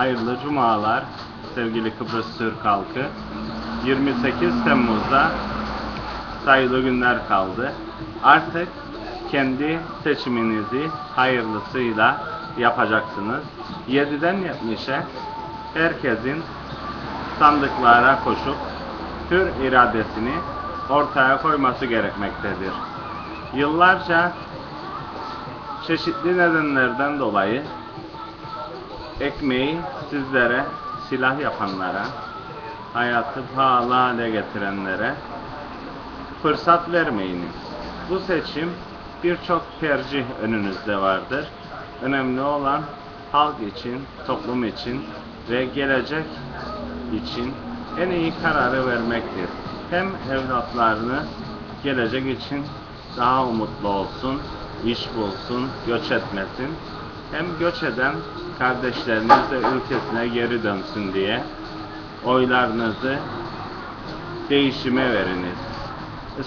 hayırlı cumalar sevgili Kıbrıs Türk halkı. 28 Temmuz'da sayılı günler kaldı. Artık kendi seçiminizi hayırlısıyla yapacaksınız. 7'den 70'e herkesin sandıklara koşup hür iradesini ortaya koyması gerekmektedir. Yıllarca çeşitli nedenlerden dolayı ekmeği sizlere silah yapanlara, hayatı pahalı hale getirenlere fırsat vermeyiniz. Bu seçim birçok tercih önünüzde vardır. Önemli olan halk için, toplum için ve gelecek için en iyi kararı vermektir. Hem evlatlarını gelecek için daha umutlu olsun, iş bulsun, göç etmesin. Hem göç eden kardeşleriniz de ülkesine geri dönsün diye oylarınızı değişime veriniz.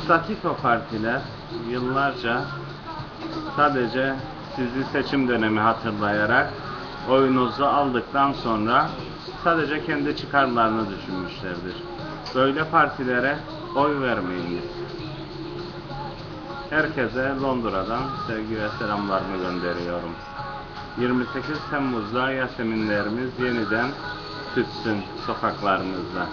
Statiko partiler yıllarca sadece sizi seçim dönemi hatırlayarak oyunuzu aldıktan sonra sadece kendi çıkarlarını düşünmüşlerdir. Böyle partilere oy vermeyiniz. Herkese Londra'dan sevgi ve selamlarımı gönderiyorum. 28 Temmuz'da Yaseminlerimiz yeniden tütsün sokaklarımızda.